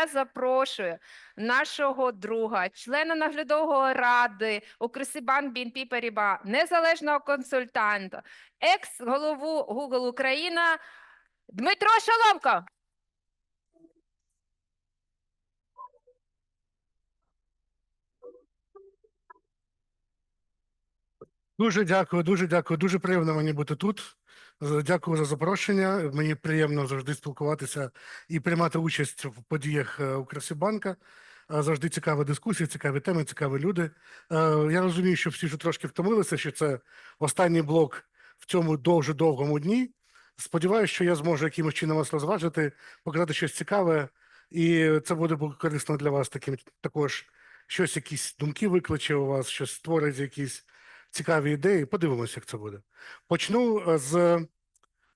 я запрошую нашого друга, члена наглядової ради Укрсибанк BNP Paribas, незалежного консультанта, екс-голову Google Україна Дмитро Шоломко. Дуже дякую, дуже дякую. Дуже приємно мені бути тут. Дякую за запрошення. Мені приємно завжди спілкуватися і приймати участь в подіях е, Укрсібанка. Е, Завжди цікаві дискусії, цікаві теми, цікаві люди. Е, Я розумію, що всі вже трошки втомилися, що це останній блок в цьому дуже довгому дні. Сподіваюся, що я зможу якимось чином вас розважити, показати щось цікаве, і це буде корисно для вас таким також. Щось, якісь думки викличе у вас, щось створить якісь цікаві ідеї. Подивимося, як це буде. Почну е, з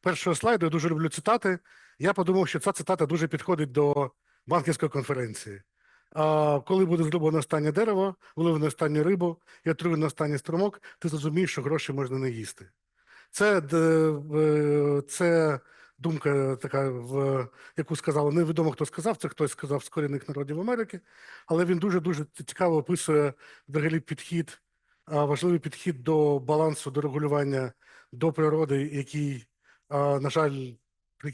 першого слайду. Я дуже люблю цитати. Я подумав, що ця цитата дуже підходить до банківської конференції. А, коли буде зроблено останнє дерево, виливано останню рибу і отруєно останній струмок, ти зрозумієш, що гроші можна не їсти. Це, це думка така, в яку сказали, невідомо хто сказав, це хтось сказав з корінних народів Америки, але він дуже-дуже цікаво описує взагалі підхід важливий підхід до балансу, до регулювання, до природи, який, на жаль,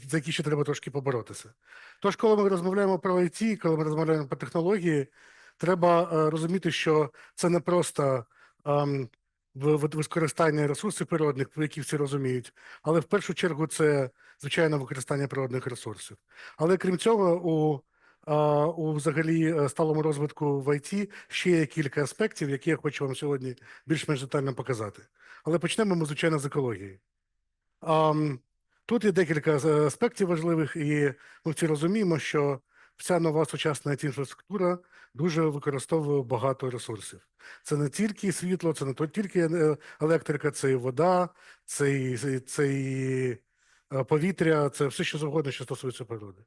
за який ще треба трошки поборотися. Тож, коли ми розмовляємо про IT, коли ми розмовляємо про технології, треба розуміти, що це не просто використання ресурсів природних, які всі розуміють, але в першу чергу це звичайно використання природних ресурсів. Але крім цього, у у взагалі е, сталому розвитку в IT ще є кілька аспектів, які я хочу вам сьогодні більш-менш детально показати. Але почнемо ми, звичайно, з екології. Тут є декілька аспектів важливих, і ми всі розуміємо, що вся нова сучасна інфраструктура дуже використовує багато ресурсів. Це не тільки світло, це не тільки е, електрика, це і вода, це і, це і е, повітря, це все, що завгодно, що стосується природи.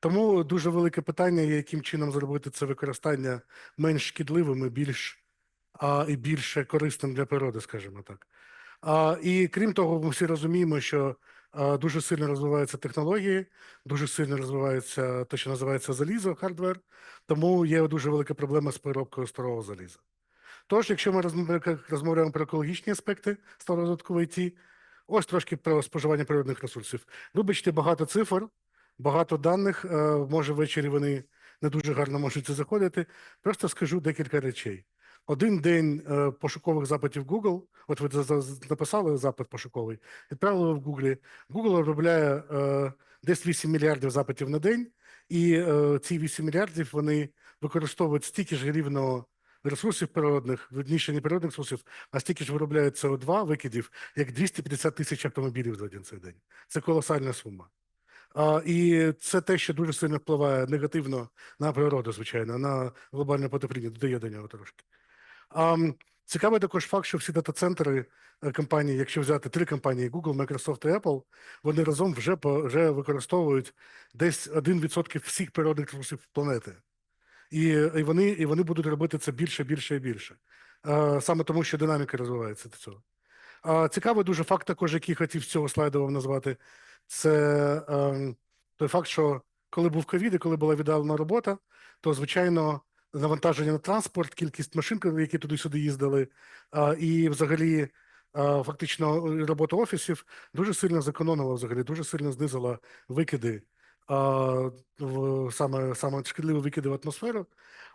Тому дуже велике питання, яким чином зробити це використання менш шкідливим і більш, а, і більше корисним для природи, скажімо так. А, і крім того, ми всі розуміємо, що а, дуже сильно розвиваються технології, дуже сильно розвивається те, що називається залізо, хардвер, тому є дуже велика проблема з переробкою старого заліза. Тож, якщо ми розмовляємо про екологічні аспекти в ІТ, ось трошки про споживання природних ресурсів. Вибачте, багато цифр, багато даних, е, може ввечері вони не дуже гарно можуть заходити. Просто скажу декілька речей. Один день е, пошукових запитів Google, от ви написали запит пошуковий, відправили в Google. Google обробляє е, десь 8 мільярдів запитів на день, і ці 8 мільярдів вони використовують стільки ж рівно ресурсів природних, верніше природних ресурсів, а стільки ж виробляють СО2 викидів, як 250 тисяч автомобілів за один цей день. Це колосальна сума. І це те, що дуже сильно впливає негативно на природу, звичайно, на глобальне потепління, додає до нього трошки. Цікавий також факт, що всі дата-центри е, компанії, якщо взяти три компанії Google, Microsoft і Apple, вони разом вже, вже використовують десь 1% всіх природних ресурсів планети. І, і, вони, і вони будуть робити це більше, більше і більше. Саме тому, що динаміка розвивається до цього. Цікавий дуже факт, також, який хотів з цього слайду вам назвати, це ем, той факт, що коли був ковід і коли була віддалена робота, то звичайно навантаження на транспорт, кількість машин, які туди-сюди їздили, а, і взагалі фактично робота офісів дуже сильно зекономила, взагалі, дуже сильно знизила викиди, в, саме, саме шкідливі викиди в атмосферу.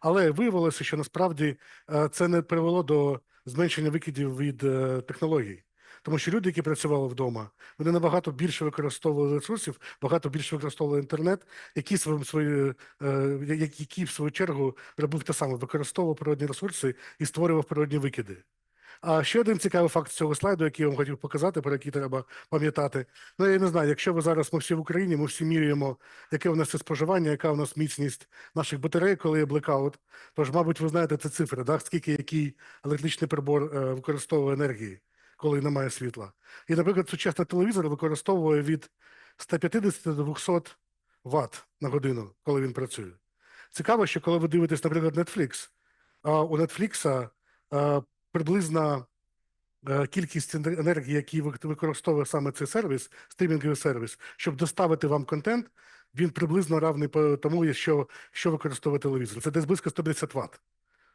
Але виявилося, що насправді е, це не привело до зменшення викидів від е, технологій. Тому що люди, які працювали вдома, вони набагато більше використовували ресурсів, багато більше використовували інтернет, які свої, свої е, які в свою чергу робив те саме, використовував природні ресурси і створював природні викиди. А ще один цікавий факт з цього слайду, який я вам хотів показати, про який треба пам'ятати. Ну я не знаю, якщо ви зараз ми всі в Україні, ми всі міряємо, яке у нас це споживання, яка у нас міцність наших батарей, коли є блекаут. Тож, мабуть, ви знаєте ці цифри, да? скільки який електричний прибор е, використовує енергії, коли немає світла. І, наприклад, сучасний телевізор використовує від 150 до 200 Вт на годину, коли він працює. Цікаво, що коли ви дивитесь, наприклад, Netflix, у Netflix приблизна е, кількість енергії, які використовує саме цей сервіс, стрімінговий сервіс, щоб доставити вам контент, він приблизно равний тому, що, що використовує телевізор. Це десь близько 150 Вт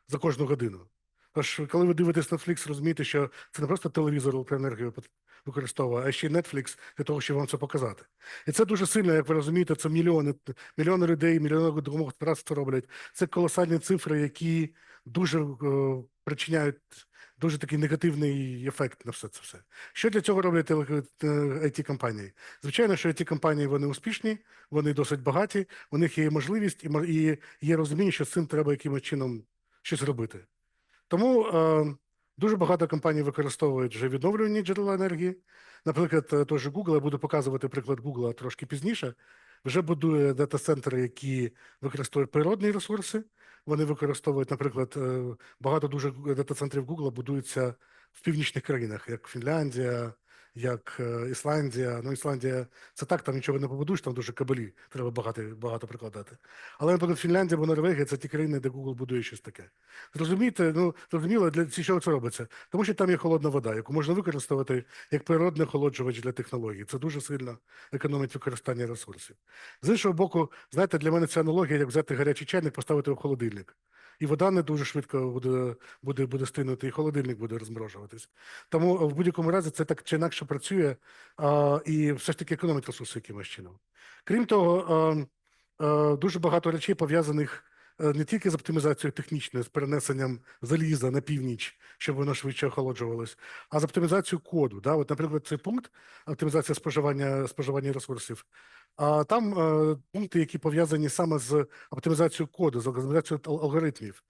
за кожну годину. Тож, коли ви дивитесь Netflix, розумієте, що це не просто телевізор електроенергію використовує, а ще й Netflix для того, щоб вам це показати. І це дуже сильно, як ви розумієте, це мільйони, мільйони людей, мільйони домогосподарств це роблять. Це колосальні цифри, які дуже е, причиняють дуже такий негативний ефект на все це все. Що для цього роблять it компанії Звичайно, що it компанії вони успішні, вони досить багаті, у них є можливість і є розуміння, що з цим треба якимось чином щось робити. Тому е, дуже багато компаній використовують вже відновлювані джерела енергії. Наприклад, е, той же Google, я буду показувати приклад Google трошки пізніше, вже будує дата-центри, які використовують природні ресурси. Вони використовують, наприклад, е, багато дуже дата-центрів Google будуються в північних країнах, як Фінляндія, як е, Ісландія. Ну, Ісландія це так, там нічого не побудуєш, там дуже кабелі, треба багато, багато прикладати. Але, наприклад, Фінляндія або Норвегія це ті країни, де Google будує щось таке. Зрозумієте, ну зрозуміло, для чого це робиться? Тому що там є холодна вода, яку можна використовувати як природний охолоджувач для технологій. Це дуже сильно економить використання ресурсів. З іншого боку, знаєте, для мене ця аналогія, як взяти гарячий чайник, поставити в холодильник. І вода не дуже швидко буде, буде, буде стинути, і холодильник буде розморожуватись. Тому в будь-якому разі це так чи інакше працює а, і все ж таки економить ресурси якимось чином. Крім того, а, а, дуже багато речей пов'язаних е, не тільки з оптимізацією технічною, з перенесенням заліза на північ, щоб воно швидше охолоджувалось, а з оптимізацією коду. Да? От, наприклад, цей пункт оптимізація споживання, споживання ресурсів. А там е, пункти, які пов'язані саме з оптимізацією коду, з оптимізацією алгоритмів.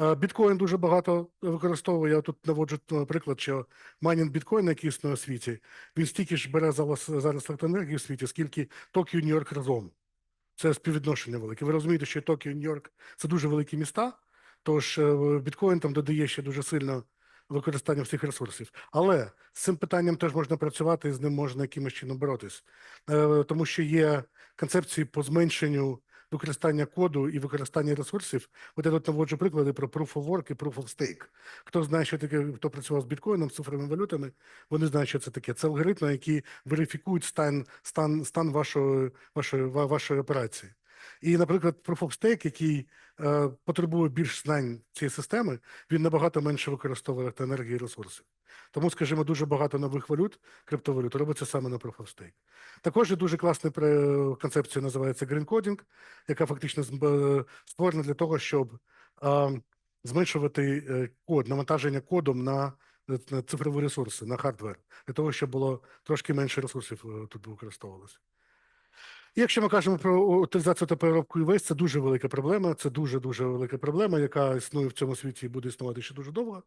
Е, Біткоін дуже багато використовує. Я тут наводжу е, приклад, що майнінг біткоїна, який існує у світі, він стільки ж бере зараз, електроенергії у світі, скільки Токіо Нью-Йорк разом. Це співвідношення велике. Ви розумієте, що Токіо Нью-Йорк це дуже великі міста, тож е, біткоін там додає ще дуже сильно використання всіх ресурсів. Але з цим питанням теж можна працювати і з ним можна якимось чином боротись. Е, Тому що є концепції по зменшенню використання коду і використання ресурсів. От я тут наводжу приклади про Proof of Work і Proof of Stake. Хто знає, що таке, хто працював з біткоїном, цифровими валютами, вони знають, що це таке. Це алгоритми, які верифікують стан, стан, стан вашої, вашої, вашої операції. І, наприклад, of Stake, який е, потребує більш знань цієї системи, він набагато менше використовує електроенергії і ресурсів. Тому, скажімо, дуже багато нових валют, криптовалют робиться саме на Proof of Stake. Також є дуже класна концепція, називається Green Coding, яка фактично е, створена для того, щоб е, зменшувати е, код, навантаження кодом на, на цифрові ресурси, на хардвер, для того, щоб було трошки менше ресурсів е, тут використовувалося. І якщо ми кажемо про утилізацію та переробку ІВС, це дуже велика проблема. Це дуже дуже велика проблема, яка існує в цьому світі і буде існувати ще дуже довго.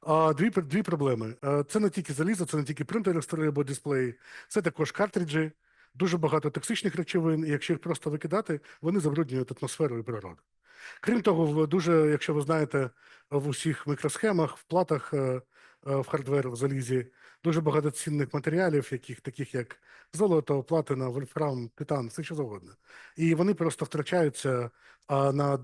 А дві дві проблеми: Е, це не тільки залізо, це не тільки принтери старі або дисплеї, це також картриджі, дуже багато токсичних речовин. І якщо їх просто викидати, вони забруднюють атмосферу і природу. Крім того, дуже, якщо ви знаєте, в усіх мікросхемах, в платах, е, е, в хардвер, в залізі, дуже багато цінних матеріалів, яких, таких як золото, платина, вольфрам, титан, все що завгодно. І вони просто втрачаються, а на,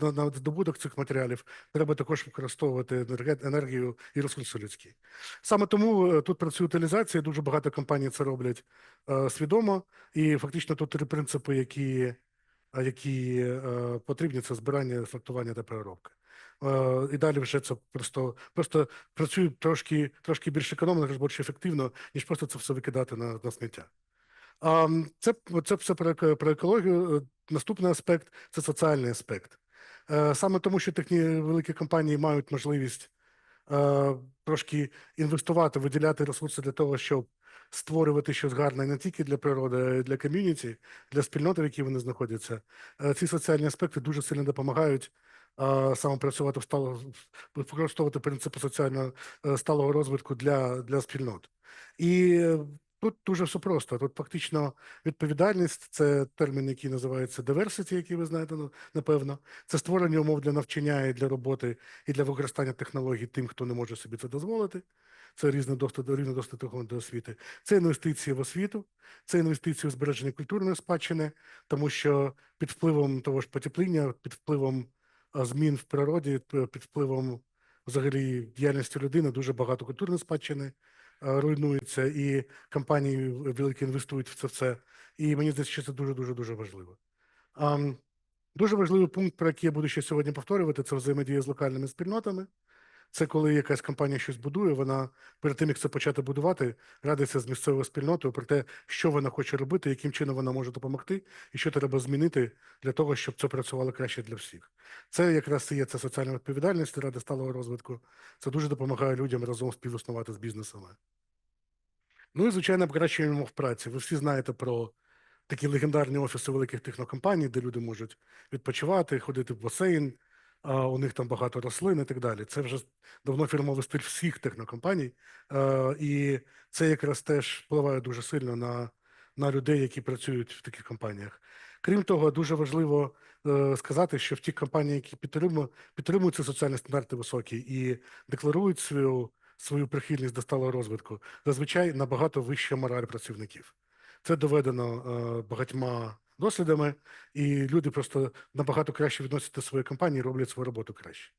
на, на, добуток цих матеріалів треба також використовувати енергію і ресурси людські. Саме тому е, тут працює утилізація, дуже багато компаній це роблять е, свідомо, і фактично тут три принципи, які які е, потрібні, це збирання, сортування та переробка. Е, і далі вже це просто, просто працює трошки, трошки більш економно, більш ефективно, ніж просто це все викидати на, на сміття. Це, це все про, про екологію. Е, Наступний аспект це соціальний аспект. Е, Саме тому, що такі великі компанії мають можливість трошки інвестувати, виділяти ресурси для того, щоб створювати щось гарне не тільки для природи, а й для ком'юніті, для спільноти, в якій вони знаходяться. Ці соціальні аспекти дуже сильно допомагають е, саме працювати в стало, використовувати принципи соціального е, сталого розвитку для, для спільнот. І е, тут дуже все просто. Тут фактично відповідальність це термін, який називається diversity, який ви знаєте, ну, напевно. Це створення умов для навчання і для роботи і для використання технологій тим, хто не може собі це дозволити. Це різний доступ до рівний доступ до- освіти. Це інвестиції в освіту, це інвестиції в збереження культурної спадщини, тому що під впливом того ж потепління, під впливом змін в природі, під впливом взагалі діяльності людини дуже багато культурної спадщини руйнується, і компанії великі інвестують в це все. і мені здається, що це дуже дуже дуже важливо. Дуже важливий пункт, про який я буду ще сьогодні повторювати, це взаємодія з локальними спільнотами. Це коли якась компанія щось будує, вона перед тим, як це почати будувати, радиться з місцевою спільнотою про те, що вона хоче робити, яким чином вона може допомогти, і що треба змінити для того, щоб це працювало краще для всіх. Це якраз і є це соціальна відповідальність ради сталого розвитку. Це дуже допомагає людям разом співіснувати з бізнесами. Ну і звичайно, покращуємо умов праці. Ви всі знаєте про такі легендарні офіси великих технокомпаній, де люди можуть відпочивати, ходити в басейн, у них там багато рослин і так далі. Це вже давно фірмовий стиль всіх технокомпаній, і це якраз теж впливає дуже сильно на, на людей, які працюють в таких компаніях. Крім того, дуже важливо е, сказати, що в ті компанії, які підтримують, підтримують ці соціальні стандарти високі і декларують свою, свою прихильність до сталого розвитку, зазвичай набагато вища мораль працівників. Це доведено е, багатьма дослідами, і люди просто набагато краще відносяться до своєї компанії, роблять свою роботу краще.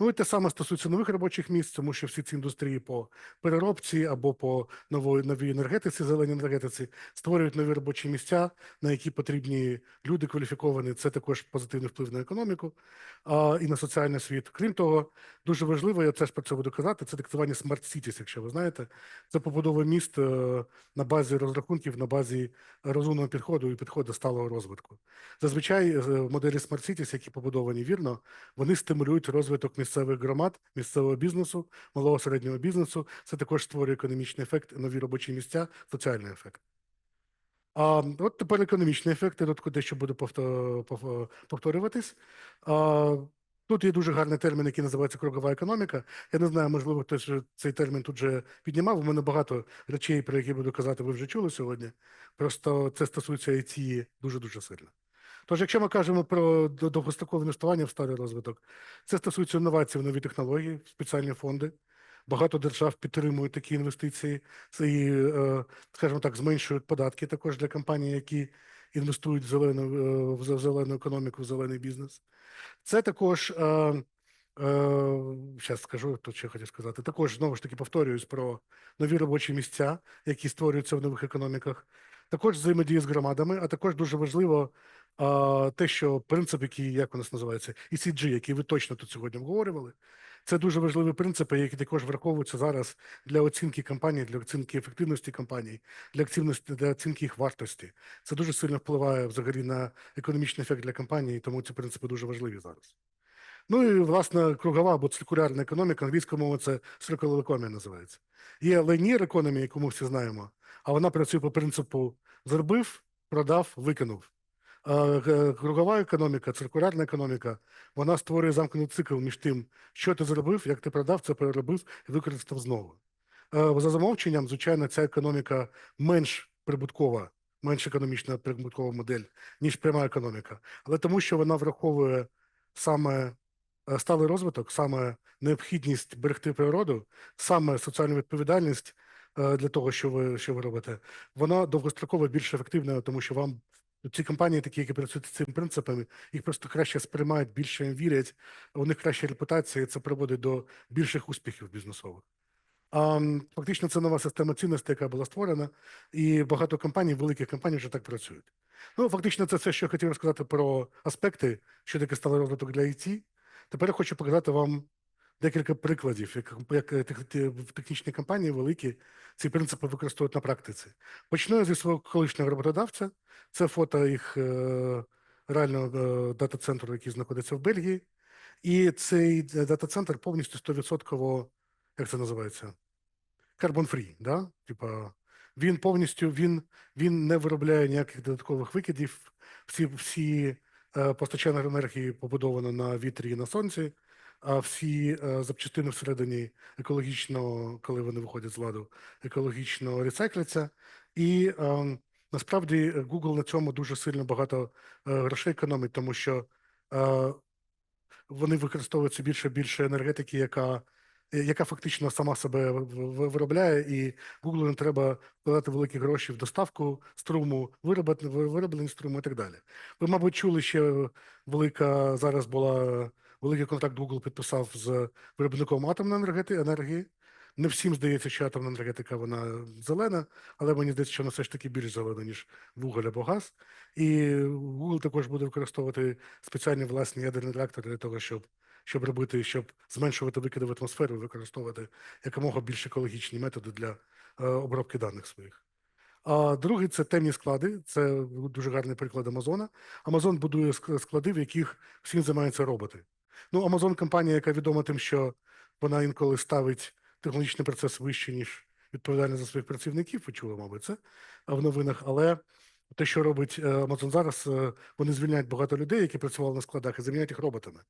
Ну і те саме стосується нових робочих місць, тому що всі ці індустрії по переробці або по нової новій енергетиці, зеленій енергетиці створюють нові робочі місця, на які потрібні люди кваліфіковані. Це також позитивний вплив на економіку а, і на соціальний світ. Крім того, дуже важливо, я теж про це буду казати, це диктування Smart Cities, якщо ви знаєте. Це побудова міст е, на базі розрахунків, на базі розумного підходу і підходу сталого розвитку. Зазвичай е, моделі Smart Cities, які побудовані вірно, вони стимулюють розвиток місцевих громад, місцевого бізнесу, малого середнього бізнесу. Це також створює економічний ефект, нові робочі місця, соціальний ефект. А от тепер економічний ефект, я тут дещо буду повто- повторюватись. А, тут є дуже гарний термін, який називається кругова економіка. Я не знаю, можливо, хтось цей термін тут вже піднімав. У мене багато речей, про які буду казати, ви вже чули сьогодні. Просто це стосується IT дуже-дуже сильно. Тож, якщо ми кажемо про довгострокове інвестування в старий розвиток, це стосується інновацій в нові технології, в спеціальні фонди. Багато держав підтримують такі інвестиції і, е, скажімо так, зменшують податки також для компаній, які інвестують в зелену, е, в зелену економіку, в зелений бізнес. Це також, е, е, зараз скажу, то що хотів сказати. Також знову ж таки повторююсь про нові робочі місця, які створюються в нових економіках. Також взаємодія з громадами, а також дуже важливо а, те, що принцип, який як у нас називається, ECG, який ви точно тут сьогодні обговорювали, це дуже важливі принципи, які також враховуються зараз для оцінки компаній, для оцінки ефективності компаній, для оцінки, для оцінки їх вартості. Це дуже сильно впливає взагалі на економічний ефект для компанії, тому ці принципи дуже важливі зараз. Ну і власне кругова або циркулярна економіка, англійською мовою це circular economy називається. Є linear economy, яку ми всі знаємо, а вона працює по принципу зробив, продав, викинув. Е, кругова економіка, циркулярна економіка, вона створює замкнений цикл між тим, що ти зробив, як ти продав, це переробив і використав знову. Е, За замовченням, звичайно, ця економіка менш прибуткова, менш економічна прибуткова модель, ніж пряма економіка. Але тому, що вона враховує саме сталий розвиток, саме необхідність берегти природу, саме соціальну відповідальність е, для того, що ви, що ви робите, вона довгостроково більш ефективна, тому що вам ці компанії, такі, які працюють з цими принципами, їх просто краще сприймають, більше їм вірять, у них краща репутація, і це приводить до більших успіхів бізнесових. Фактично, це нова система цінностей, яка була створена, і багато компаній, великих компаній вже так працюють. Ну, фактично, це все, що я хотів розказати про аспекти, що таке сталий розвиток для IT. Тепер я хочу показати вам декілька прикладів, як, як е, технічні компанії великі ці принципи використовують на практиці. Почну я зі свого колишнього роботодавця. Це фото їх е, реального е, дата-центру, який знаходиться в Бельгії. І цей дата-центр повністю 100%, як це називається? Carbon-free, да? Типа, він повністю він, він не виробляє ніяких додаткових викидів. Всі, всі постачання енергії побудовано на вітрі і на сонці, а всі е, запчастини всередині екологічно, коли вони виходять з ладу, екологічно рецикляться. І е, насправді Google на цьому дуже сильно багато е, грошей економить, тому що е, вони використовують більше більше енергетики, яка, е, яка фактично сама себе виробляє, і Google не треба вкладати великі гроші в доставку струму, вироблення струму і так далі. Ви, мабуть, чули ще велика зараз була великий контракт Google підписав з виробником атомної енергії. Не всім здається, що атомна енергетика вона зелена, але мені здається, що вона все ж таки більш зелена, ніж вуголь або газ. І Google також буде використовувати спеціальні власні ядерні реактори для того, щоб, щоб робити, щоб зменшувати викиди в атмосферу, і використовувати якомога більш екологічні методи для е, обробки даних своїх. А другий це темні склади. Це дуже гарний приклад Амазона. Амазон будує склади, в яких всім займаються роботи. Ну, Амазон компанія, яка відома тим, що вона інколи ставить технологічний процес вище, ніж відповідальність за своїх працівників. Почули, мабуть, це в новинах. Але те, що робить е, Amazon зараз, е, вони звільняють багато людей, які працювали на складах, і заміняють їх роботами.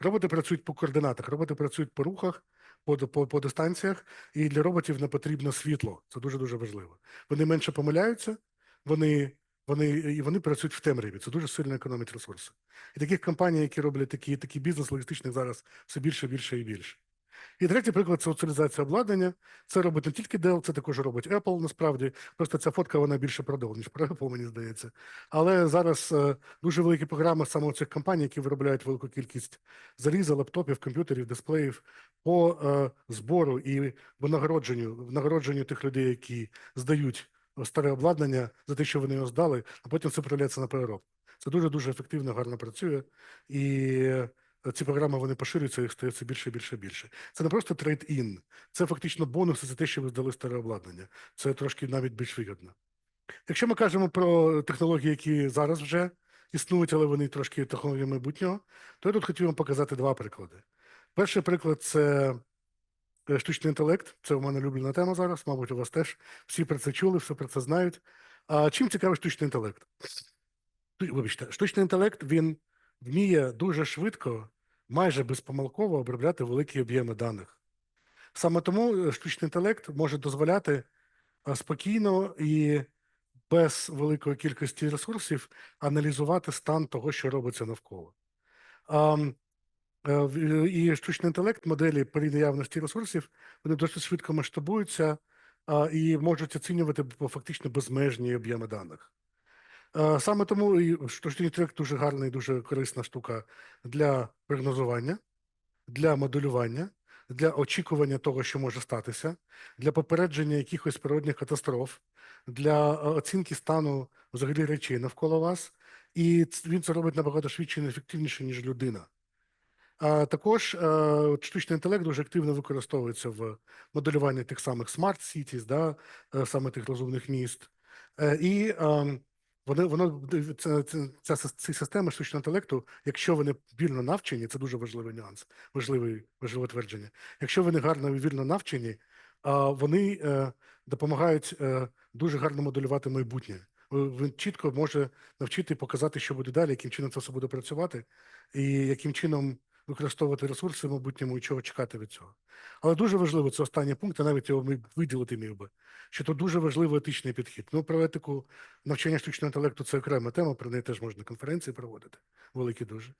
Роботи працюють по координатах, роботи працюють по рухах, по, по, по дистанціях, і для роботів не потрібно світло. Це дуже дуже важливо. Вони менше помиляються, вони, вони, і вони працюють в темряві. Це дуже сильно економить ресурси. І таких компаній, які роблять такі, такий бізнес логістичний зараз все більше, більше і більше. І третій приклад це утилізація обладнання. Це робить не тільки Dell, це також робить Apple, насправді. Просто ця фотка вона більше про Dell, ніж про Apple, мені здається. Але зараз е, дуже великі програми саме цих компаній, які виробляють велику кількість заліза, лаптопів, комп'ютерів, дисплеїв по е, збору і винагородженню, винагородженню тих людей, які здають старе обладнання за те, що вони його здали, а потім це продається на переробку. Це дуже дуже ефективно, гарно працює, і ці програми вони поширюються, їх стає більше і більше і більше. Це не просто трейд-ін, це фактично бонуси за те, що ви здали старе обладнання. Це трошки навіть більш вигідно. Якщо ми кажемо про технології, які зараз вже існують, але вони трошки технології майбутнього, то я тут хотів вам показати два приклади. Перший приклад це е, штучний інтелект. Це у мене улюблена тема зараз, мабуть, у вас теж всі про це чули, все про це знають. А чим цікавий штучний інтелект? Вибачте, штучний інтелект він вміє дуже швидко, майже безпомилково обробляти великі об'єми даних. Саме тому е, штучний інтелект може дозволяти спокійно і без великої кількості ресурсів аналізувати стан того, що робиться навколо. Е, і штучний інтелект, моделі при наявності ресурсів, вони досить швидко масштабуються і можуть оцінювати фактично безмежні об'єми даних. Е, Саме тому і штучний інтелект дуже гарна і дуже корисна штука для прогнозування, для моделювання, для очікування того, що може статися, для попередження якихось природних катастроф, для е, оцінки стану взагалі речей навколо вас. І він це робить набагато швидше і ефективніше, ніж людина. Також е, штучний інтелект дуже активно використовується в моделюванні тих самих cities, да, саме тих розумних міст. І е, вони, воно це, ця, сис- ці системи штучного інтелекту, якщо вони вільно навчені, це дуже важливий нюанс, важливий, важливе твердження. Якщо вони гарно і вільно навчені, вони е, допомагають е, дуже гарно моделювати майбутнє. Він чітко може навчити показати, що буде далі, яким чином це все буде працювати, і яким чином використовувати ресурси в майбутньому і чого чекати від цього. Але дуже важливо це останній пункт, я навіть його виділити міг би, що тут дуже важливий етичний підхід. Ну, про етику навчання штучного інтелекту це окрема тема, про неї теж можна конференції проводити. Великі дуже.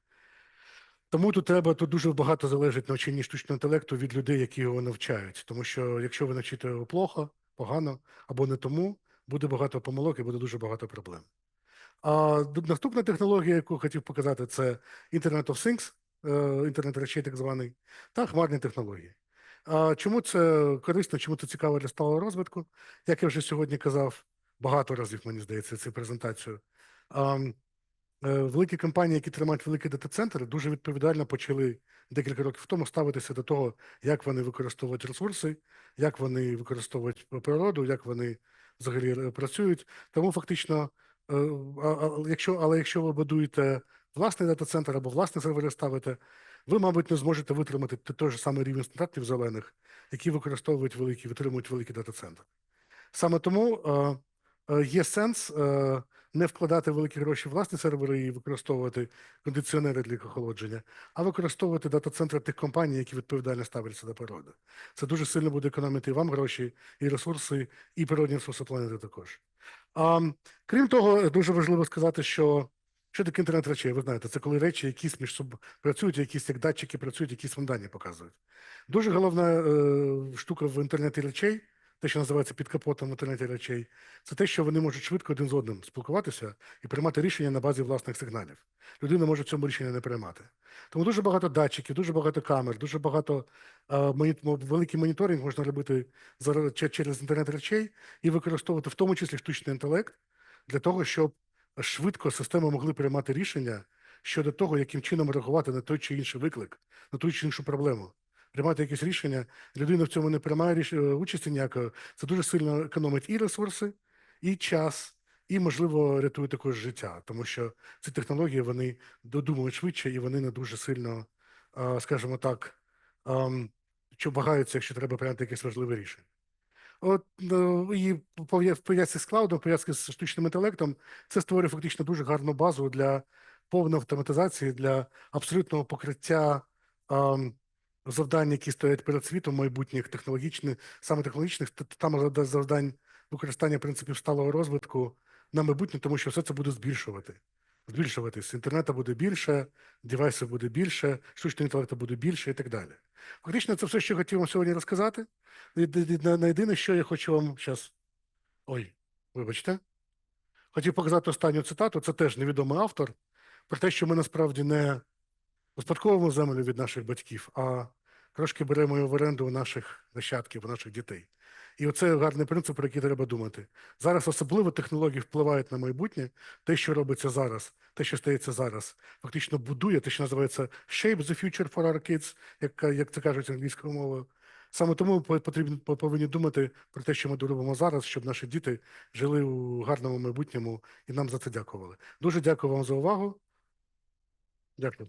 Тому тут треба тут дуже багато залежить навчання штучного інтелекту від людей, які його навчають. Тому що якщо ви навчите його плохо, погано або не тому, буде багато помилок і буде дуже багато проблем. А наступна технологія, яку хотів показати, це Internet of Things, інтернет речей, так званий, та хмарні технології. Чому це корисно, чому це цікаво для сталого розвитку? Як я вже сьогодні казав, багато разів, мені здається, цю презентацію. Е, Великі компанії, які тримають великі дата-центри, дуже відповідально почали декілька років тому ставитися до того, як вони використовують ресурси, як вони використовують природу, як вони взагалі е, працюють. Тому фактично, е, якщо, але якщо ви будуєте власний дата-центр або власний сервер ставите, ви, мабуть, не зможете витримати той же самий рівень стандартів зелених, які використовують великі, витримують великі дата-центри. Саме тому е, е, є сенс е, не вкладати великі гроші в власні сервери і використовувати кондиціонери для охолодження, а використовувати дата-центри тих компаній, які відповідально ставляться до природи. Це дуже сильно буде економити і вам гроші, і ресурси, і природні ресурси планети також. Крім того, дуже важливо сказати, що що таке інтернет речей? Ви знаєте, це коли речі якісь між собою працюють, якісь як датчики працюють, якісь вам дані показують. Дуже головна е, штука в інтернеті речей те, що називається під капотом в інтернеті речей, це те, що вони можуть швидко один з одним спілкуватися і приймати рішення на базі власних сигналів. Людина може в цьому рішення не приймати. Тому дуже багато датчиків, дуже багато камер, дуже багато е, моні- мо- великий моніторинг можна робити через інтернет речей і використовувати в тому числі штучний інтелект для того, щоб швидко системи могли приймати рішення щодо того, яким чином реагувати на той чи інший виклик, на ту чи іншу проблему. Приймати якісь рішення, людина в цьому не приймає ріш... е, участі ніякої. Це дуже сильно економить і ресурси, і час, і, можливо, рятує також життя, тому що ці технології вони додумують швидше і вони не дуже сильно, а, скажімо так, що вагаються, якщо треба прийняти якесь важливе рішення. От ну, і в пов'язці з клаудом, в пов'язці з штучним інтелектом, це створює фактично дуже гарну базу для повної автоматизації, для абсолютного покриття ам, завдань, які стоять перед світом майбутніх технологічних, саме технологічних, там завдань використання принципів сталого розвитку на майбутнє, тому що все це буде збільшувати. Збільшуватись. Інтернету буде більше, девайсів буде більше, штучного інтелекту буде більше і так далі. Фактично, це все, що я хотів вам сьогодні розказати. На єдине, що я хочу вам зараз. Ой, вибачте. Хотів показати останню цитату. Це теж невідомий автор про те, що ми насправді не успадковуємо землю від наших батьків, а трошки беремо її в оренду у наших нащадків, у наших дітей. І оце гарний принцип, про який треба думати. Зараз особливо технології впливають на майбутнє. Те, що робиться зараз, те, що стається зараз, фактично будує те, що називається shape the future for our kids, як, як це кажуть англійською мовою. Саме тому по- потрібно повинні думати про те, що ми робимо зараз, щоб наші діти жили у гарному майбутньому і нам за це дякували. Дуже дякую вам за увагу. Дякую.